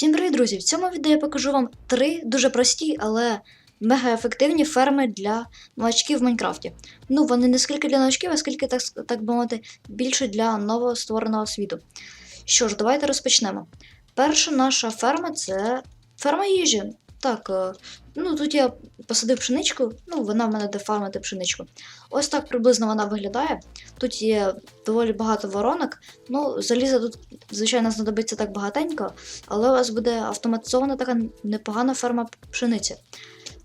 Всім привіт, друзі! В цьому відео я покажу вам три дуже прості, але мега ефективні ферми для новачків в Майнкрафті. Ну, вони не скільки для новачків, а скільки, так, так би мовити, більше для новоствореного світу. Що ж, давайте розпочнемо. Перша наша ферма це ферма їжі. Так, е, ну тут я посадив пшеничку, ну вона в мене де фармити пшеничку. Ось так приблизно вона виглядає. Тут є доволі багато воронок. Ну, заліза тут, звичайно, знадобиться так багатенько, але у вас буде автоматизована така непогана ферма пшениці.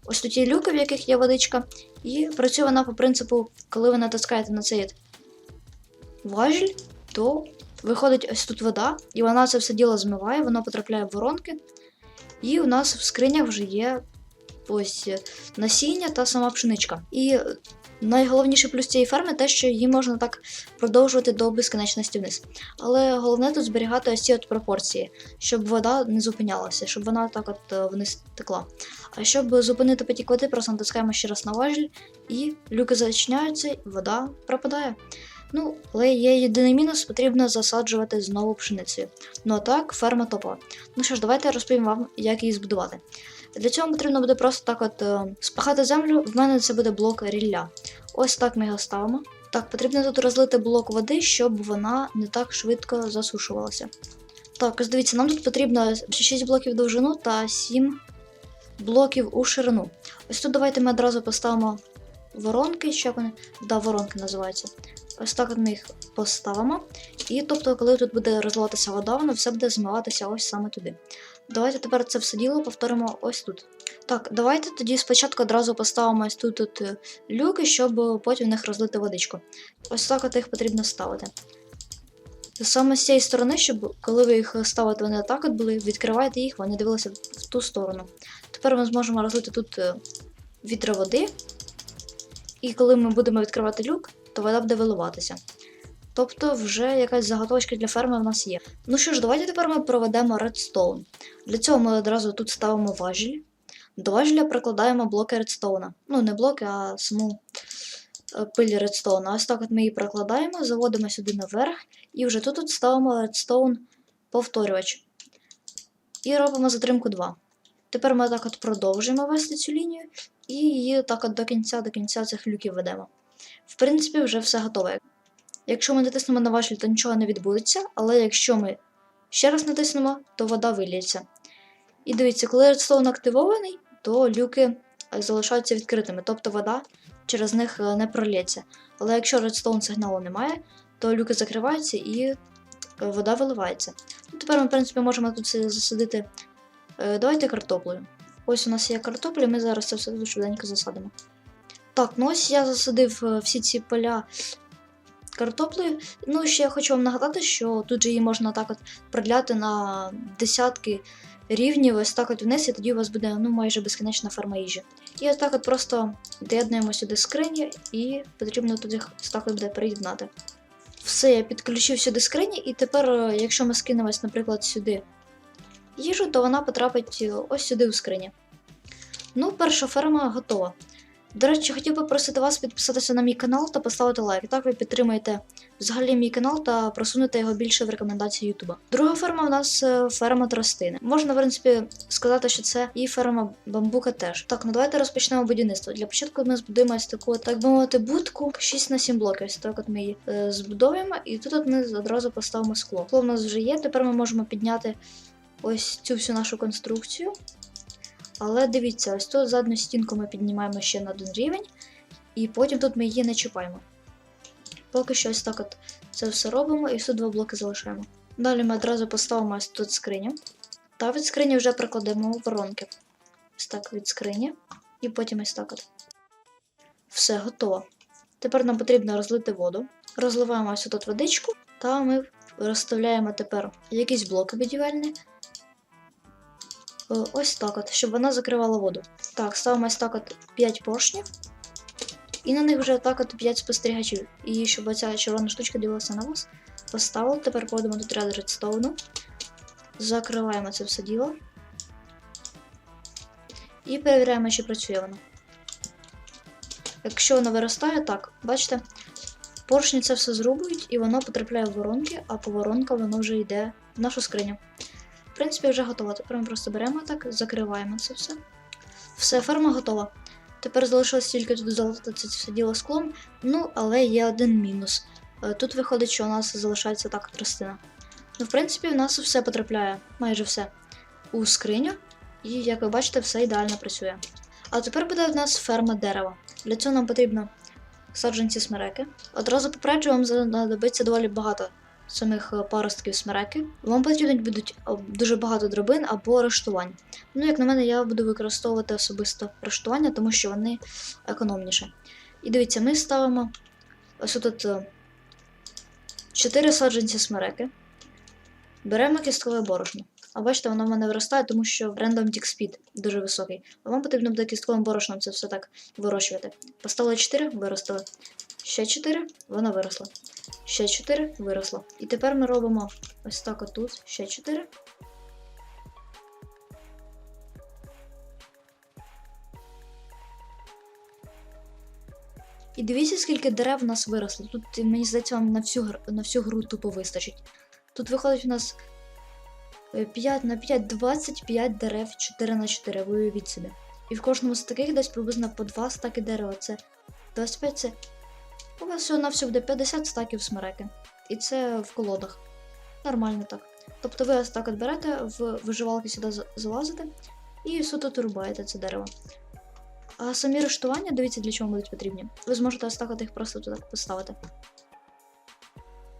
Ось тут є люки, в яких є водичка, і працює вона по принципу, коли ви натискаєте на цей важіль, то виходить ось тут вода, і вона це все діло змиває, воно потрапляє в воронки. І у нас в скринях вже є ось е, насіння та сама пшеничка. І найголовніший плюс цієї ферми те, що її можна так продовжувати до безконечності вниз. Але головне тут зберігати ось ці от пропорції, щоб вода не зупинялася, щоб вона так от е, вниз текла. А щоб зупинити потік води, просто натискаємо ще раз на важіль, і люки зачиняються, і вода пропадає. Ну, але є єдиний мінус, потрібно засаджувати знову пшеницею. Ну а так, ферма топова. Ну що ж, давайте я розповім вам, як її збудувати. Для цього потрібно буде просто так от е, спахати землю. В мене це буде блок рілля. Ось так ми його ставимо. Так, потрібно тут розлити блок води, щоб вона не так швидко засушувалася. Так, ось дивіться, нам тут потрібно 6 блоків довжину та 7 блоків у ширину. Ось тут давайте ми одразу поставимо воронки, що вони. Да, воронки називаються. Ось так ми їх поставимо. І тобто, коли тут буде розливатися вода, воно все буде змиватися ось саме туди. Давайте тепер це все діло повторимо ось тут. Так, давайте тоді спочатку одразу поставимо ось тут, тут е, люки, щоб потім в них розлити водичку. Ось так от їх потрібно ставити. Саме з цієї сторони, щоб коли ви їх ставите, вони так от були, відкриваєте їх, вони дивилися в ту сторону. Тепер ми зможемо розлити тут е, відра води. І коли ми будемо відкривати люк, то вода буде. Тобто вже якась заготовочка для ферми в нас є. Ну що ж, давайте тепер ми проведемо редстоун. Для цього ми одразу тут ставимо важіль. До важеля прикладаємо блоки редстоуна. Ну, не блоки, а саму е, пиль редстоуна. Ось так от ми її прикладаємо, заводимо сюди наверх, і вже тут от ставимо редстоун повторювач. І робимо затримку 2. Тепер ми так от продовжуємо вести цю лінію і її так от до кінця до кінця цих люків ведемо. В принципі, вже все готове. Якщо ми натиснемо на важіль, то нічого не відбудеться, але якщо ми ще раз натиснемо, то вода виліється. І дивіться, коли редстоун активований, то люки е, залишаються відкритими, тобто вода через них е, не пролється. Але якщо редстоун сигналу немає, то люки закриваються і е, вода виливається. Ну, тепер ми, в принципі, можемо тут засадити. Давайте картоплею. Ось у нас є картопля, ми зараз це все тут швиденько засадимо. Так, ну ось я засадив е, всі ці поля картоплею. Ну, ще я хочу вам нагадати, що тут же її можна так от продляти на десятки рівнів, ось так от вниз, і тоді у вас буде ну, майже безкінечна ферма їжі. І ось так от просто доєднуємо сюди скрині, і потрібно тут їх ось так от буде приєднати. Все, я підключив сюди скрині, і тепер, е, якщо ми скинемо, ось, наприклад, сюди їжу, то вона потрапить е, ось сюди у скрині. Ну, перша ферма готова. До речі, хотів би просити вас підписатися на мій канал та поставити лайк. Так ви підтримаєте взагалі мій канал та просунете його більше в рекомендації Ютуба. Друга ферма у нас е, ферма тростини. Можна, в принципі, сказати, що це і ферма бамбука теж. Так, ну давайте розпочнемо будівництво. Для початку ми збудуємо ось таку, так би мовити, будку 6 на 7 блоків. Ось так от ми її е, збудуємо, і тут от ми одразу поставимо скло. Скло в нас вже є. Тепер ми можемо підняти ось цю всю нашу конструкцію. Але дивіться, ось тут задню стінку ми піднімаємо ще на один рівень, і потім тут ми її не чіпаємо. Поки що ось так от це все робимо і всі два блоки залишаємо. Далі ми одразу поставимо ось тут скриню. Та від скрині вже прикладемо воронки. Ось так від скрині. І потім ось так от. Все, готово. Тепер нам потрібно розлити воду. Розливаємо ось тут водичку, та ми розставляємо тепер якісь блоки будівельні. Е, Ось так от, щоб вона закривала воду. Так, ставимо ось так от 5 поршнів. І на них вже так от 5 спостерігачів. І щоб оця червона штучка дивилася на вас. Поставили, тепер поводимо тут ряд редстоуну. Закриваємо це все діло. І перевіряємо, чи працює воно. Якщо воно виростає, так, бачите, поршні це все зрубують, і воно потрапляє в воронки, а по воронкам воно вже йде в нашу скриню. В принципі, вже готово. Тепер ми просто беремо так, закриваємо це все. Все, ферма готова. Тепер залишилось тільки тут залити це все діло склом. Ну, але є один мінус. Е, Тут виходить, що у нас залишається так тростина. Ну, в принципі, у нас все потрапляє, майже все, у скриню. І, як ви бачите, все ідеально працює. А тепер буде в нас ферма дерева. Для цього нам потрібно саджанці смереки. Одразу попереджую, вам знадобиться доволі багато самих е, паростків смереки. Вам потрібно будуть дуже багато дробин або рештувань. Ну, як на мене, я буду використовувати особисто рештування, тому що вони економніше. І дивіться, ми ставимо ось тут 4 саджанці смереки. Беремо кісткове борошно. А бачите, воно в мене виростає, тому що Tick Speed дуже високий. А вам потрібно буде кістковим борошном це все так вирощувати. Поставили 4, виростили. Ще 4, воно виросло. Ще 4, виросло. І тепер ми робимо ось так отут, ще 4. І дивіться, скільки дерев у нас виросло. Тут, мені здається, вам на всю, на всю гру тупо вистачить. Тут виходить у нас 5 на 5, 25 дерев 4 на 4, ви уявіть собі. І в кожному з таких десь приблизно по 2 стаки дерева. Це 25 це. У вас всього на все буде 50 стаків смереки. І це в колодах. Нормально так. Тобто ви ось так от берете, в виживалки сюди залазите і суто турбаєте це дерево. А самі рештування, дивіться, для чого будуть потрібні. Ви зможете ось їх просто туди поставити.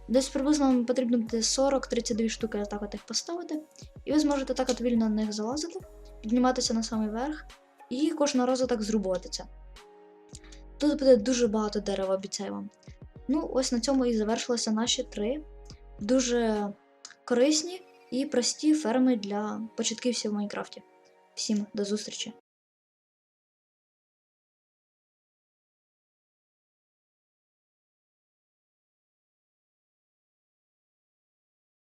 Десь приблизно вам потрібно буде 40-32 штуки так їх поставити. І ви зможете так от вільно на них залазити, підніматися на самий верх і кожного разу так зрубувати. Тут буде дуже багато дерева, обіцяю вам. Ну, ось на цьому і завершилися наші три дуже корисні і прості ферми для початківців в Майнкрафті. Всім до зустрічі!